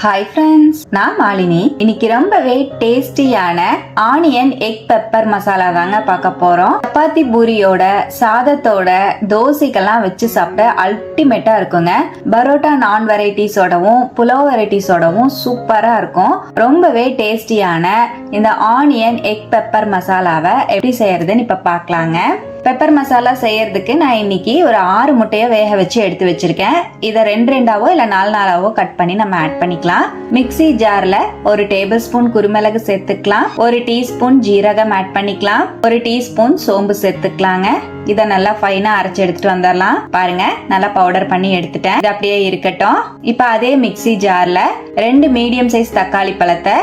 Hi friends நான் மாலினி. இன்னைக்கு ரொம்பவே டேஸ்டியான ஆனியன் எக் பெப்பர் மசாலா தாங்க பார்க்க போறோம். சப்பாத்தி பூரியோட சாதத்தோட தோசைக்கெல்லாம் வச்சு சாப்பிட அல்டிமேட்டா இருக்குங்க. பரோட்டா நான் வெரைட்டிஸோடவும் புலோ வெரைட்டிஸோடவும் சூப்பரா இருக்கும். ரொம்பவே டேஸ்டியான இந்த ஆனியன் எக் பெப்பர் மசாலாவை எப்படி செய்யறதுன்னு இப்ப பார்க்கலாங்க. பெப்பர் மசாலா செய்யறதுக்கு நான் இன்னைக்கு ஒரு ஆறு முட்டையை வேக வச்சு எடுத்து வச்சிருக்கேன். இதை ரெண்டு ரெண்டாவோ இல்லை நாலு நாளாவோ கட் பண்ணி நம்ம ஆட் பண்ணிக்கலாம். மிக்ஸி ஜார்ல ஒரு டேபிள் ஸ்பூன் குருமிளகு சேர்த்துக்கலாம். ஒரு டீஸ்பூன் ஜீரகம் ஆட் பண்ணிக்கலாம். ஒரு டீஸ்பூன் சோம்பு சேர்த்துக்கலாங்க. இதை நல்லா ஃபைனா அரைச்சு எடுத்துட்டு வந்துடலாம். பாருங்க நல்லா பவுடர் பண்ணி எடுத்துட்டேன். இது அப்படியே இருக்கட்டும். இப்போ அதே மிக்ஸி ஜார்ல ரெண்டு மீடியம் சைஸ் தக்காளி பழத்தை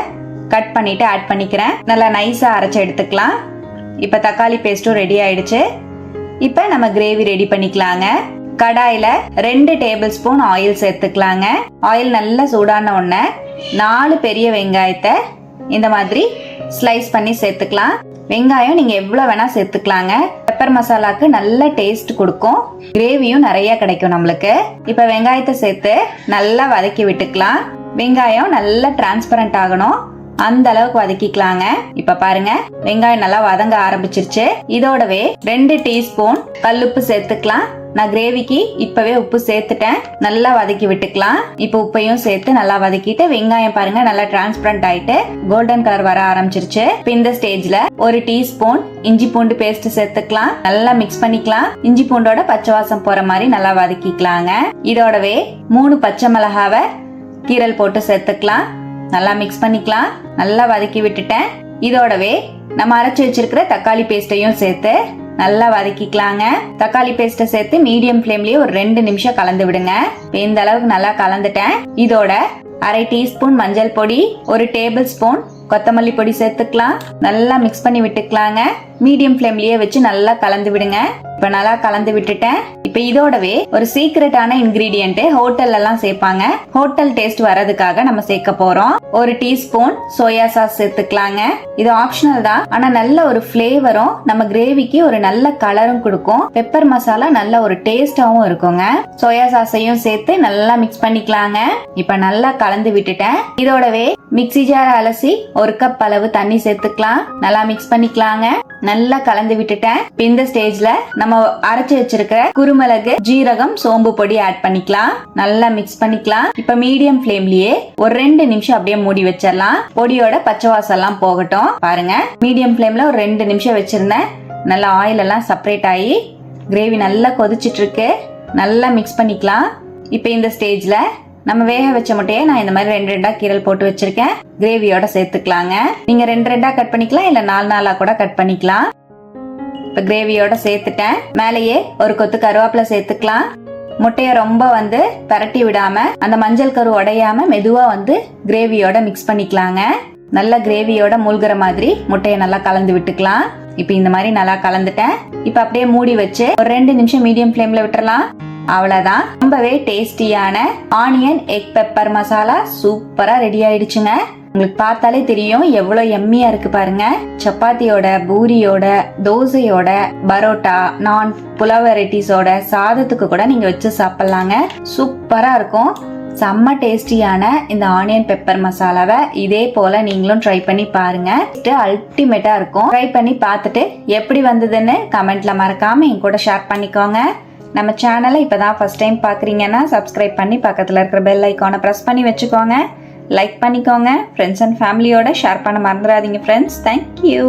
கட் பண்ணிட்டு ஆட் பண்ணிக்கிறேன். நல்லா நைஸா அரைச்சு எடுத்துக்கலாம். இப்போ தக்காளி பேஸ்ட்டும் ரெடி ஆயிடுச்சு. இப்போ நம்ம கிரேவி ரெடி பண்ணிக்கலாங்க. கடாயில் ரெண்டு டேபிள் ஸ்பூன் ஆயில் சேர்த்துக்கலாங்க. ஆயில் நல்லா சூடான உடனே நாலு பெரிய வெங்காயத்தை இந்த மாதிரி ஸ்லைஸ் பண்ணி சேர்த்துக்கலாம். வெங்காயம் நீங்கள் எவ்வளோ வேணால் சேர்த்துக்கலாங்க. பெப்பர் மசாலாக்கு நல்ல டேஸ்ட் கொடுக்கும். கிரேவியும் நிறைய கிடைக்கும் நம்மளுக்கு. இப்போ வெங்காயத்தை சேர்த்து நல்லா வதக்கி விட்டுக்கலாம். வெங்காயம் நல்லா டிரான்ஸ்பரண்ட் ஆகணும். அந்த அளவுக்கு வதக்கிக்கலாங்க. இப்ப பாருங்க வெங்காயம் நல்லா வதங்க ஆரம்பிச்சிருச்சு. இதோடவே ரெண்டு டீஸ்பூன் கல்லுப்பு சேர்த்துக்கலாம். நான் கிரேவிக்கு இப்பவே உப்பு சேர்த்துட்டேன். நல்லா வதக்கி விட்டுக்கலாம். இப்போ உப்பையும் சேர்த்து நல்லா வதக்கிட்டு வெங்காயம் பாருங்க நல்லா டிரான்ஸ்பரண்ட் ஆயிட்டு கோல்டன் கலர் வர ஆரம்பிச்சிருச்சு. இப்போ இந்த ஸ்டேஜ்ல ஒரு டீஸ்பூன் இஞ்சி பூண்டு பேஸ்ட் சேர்த்துக்கலாம். நல்லா மிக்ஸ் பண்ணிக்கலாம். இஞ்சி பூண்டோட பச்சை வாசம் போற மாதிரி நல்லா வதக்கிக்கலாங்க. இதோடவே மூணு பச்சை மிளகாவை கீரல் போட்டு சேர்த்துக்கலாம். நல்லா மிக்ஸ் பண்ணிக்கலாம். நல்லா வதக்கி விட்டுட்டேன். இதோடவே நம்ம அரைச்சி வச்சிருக்கிற தக்காளி பேஸ்ட்டையும் சேர்த்து நல்லா வதக்கிக்கலாங்க. தக்காளி பேஸ்ட்டை சேர்த்து மீடியம் ஃப்ளேம்லயே ஒரு ரெண்டு நிமிஷம் கலந்து விடுங்க. இந்த அளவுக்கு நல்லா கலந்துட்டேன். இதோட அரை டீஸ்பூன் மஞ்சள் பொடி ஒரு டேபிள் ஸ்பூன் கொத்தமல்லி பொடி சேர்த்துக்கலாம். நல்லா மிக்ஸ் பண்ணி விட்டுக்கலாங்க. மீடியம் ஃப்ளேம்லயே வச்சு நல்லா கலந்து விடுங்க. இப்ப நல்லா கலந்து விட்டுட்டேன். இப்ப இதோடவே ஒரு சீக்ரெட்டான இன்கிரீடியன்ட் ஹோட்டல்ல எல்லாம் சேர்ப்பாங்க. ஹோட்டல் டேஸ்ட் வரதுக்காக நம்ம சேர்க்க போறோம். ஒரு டீஸ்பூன் சோயா சாஸ் சேர்த்துக்கலாங்க. இது ஆப்ஷனல் தான். ஆனா நல்ல ஒரு ஃபிளேவரும் நம்ம கிரேவிக்கு ஒரு நல்ல கலரும் கொடுக்கும். பெப்பர் மசாலா நல்ல ஒரு டேஸ்டாவும் இருக்குங்க. சோயா சாஸையும் சேர்த்து நல்லா மிக்ஸ் பண்ணிக்கலாங்க. இப்ப நல்லா கலந்து விட்டுட்டேன். இதோடவே மிக்ஸி ஜார் அலசி ஒரு கப் அளவு தண்ணி சேர்த்துக்கலாம். நல்லா மிக்ஸ் பண்ணிக்கலாங்க. நல்லா கலந்து விட்டுட்டேன். இந்த ஸ்டேஜ்ல நம்ம அரைச்சு வச்சிருக்கிற குருமிளகு ஜீரகம் சோம்பு பொடி ஆட் பண்ணிக்கலாம். நல்லா மிக்ஸ் பண்ணிக்கலாம். இப்ப மீடியம் ஃப்ளேம்லயே ஒரு ரெண்டு நிமிஷம் அப்படியே மூடி வச்சிடலாம். பொடியோட பச்சை வாசம் எல்லாம் போகட்டும். பாருங்க. மீடியம் ஃப்ளேம்ல ஒரு ரெண்டு நிமிஷம் வச்சிருந்தேன். நல்லா ஆயில் எல்லாம் செப்பரேட் ஆகி கிரேவி நல்லா கொதிச்சிட்டு இருக்கு. நல்லா மிக்ஸ் பண்ணிக்கலாம். இப்போ இந்த ஸ்டேஜ்ல நம்ம வேக வச்ச முட்டையை நான் இந்த மாதிரி ரெண்டு ரெண்டா கீரல் போட்டு வச்சிருக்கேன். கிரேவியோட சேர்த்துக்கலாங்க. நீங்க ரெண்டு ரெண்டா கட் பண்ணிக்கலாம் இல்ல நாலு நாளா கூட கட் பண்ணிக்கலாம். இப்ப கிரேவியோட சேர்த்துட்டேன். மேலேயே ஒரு கொத்து கருவேப்பிலை சேர்த்துக்கலாம். முட்டைய ரொம்ப வந்து பரட்டி விடாம அந்த மஞ்சள் கரு உடையாம மெதுவா வந்து கிரேவியோட மிக்ஸ் பண்ணிக்கலாங்க. நல்ல கிரேவியோட மூழ்கிற மாதிரி முட்டையை நல்லா கலந்து விட்டுக்கலாம். இப்ப இந்த மாதிரி நல்லா கலந்துட்டேன். இப்ப அப்படியே மூடி வச்சு ஒரு ரெண்டு நிமிஷம் மீடியம் ஃப்ளேம்ல விட்டுறலாம். அவ்வளவுதான். ரொம்பவே டேஸ்டியான ஆனியன் எக் பெப்பர் மசாலா சூப்பரா ரெடி ஆயிடுச்சுங்க. உங்களுக்கு பார்த்தாலே தெரியும் எவ்வளவு எம்மியா இருக்கு பாருங்க. சப்பாத்தியோட பூரியோட தோசையோட பரோட்டா நான் புலா வெரைட்டிஸோட சாதத்துக்கு கூட நீங்க வச்சு சாப்பிடலாங்க. சூப்பரா இருக்கும். செம்ம டேஸ்டியான இந்த ஆனியன் பெப்பர் மசாலாவை இதே போல நீங்களும் ட்ரை பண்ணி பாருங்க. அல்டிமேட்டா இருக்கும். ட்ரை பண்ணி பார்த்துட்டு எப்படி வந்ததுன்னு கமெண்ட்ல மறக்காம என் கூட ஷேர் பண்ணிக்கோங்க. நம்ம சேனலை இப்போ தான் ஃபஸ்ட் டைம் பார்க்குறீங்கன்னா சப்ஸ்கிரைப் பண்ணி பக்கத்தில் இருக்கிற பெல் ஐக்கானை ப்ரெஸ் பண்ணி வச்சுக்கோங்க. லைக் பண்ணிக்கோங்க. ஃப்ரெண்ட்ஸ் அண்ட் ஃபேமிலியோட ஷேர் பண்ண மறந்துடாதீங்க ஃப்ரெண்ட்ஸ் தேங்க்யூ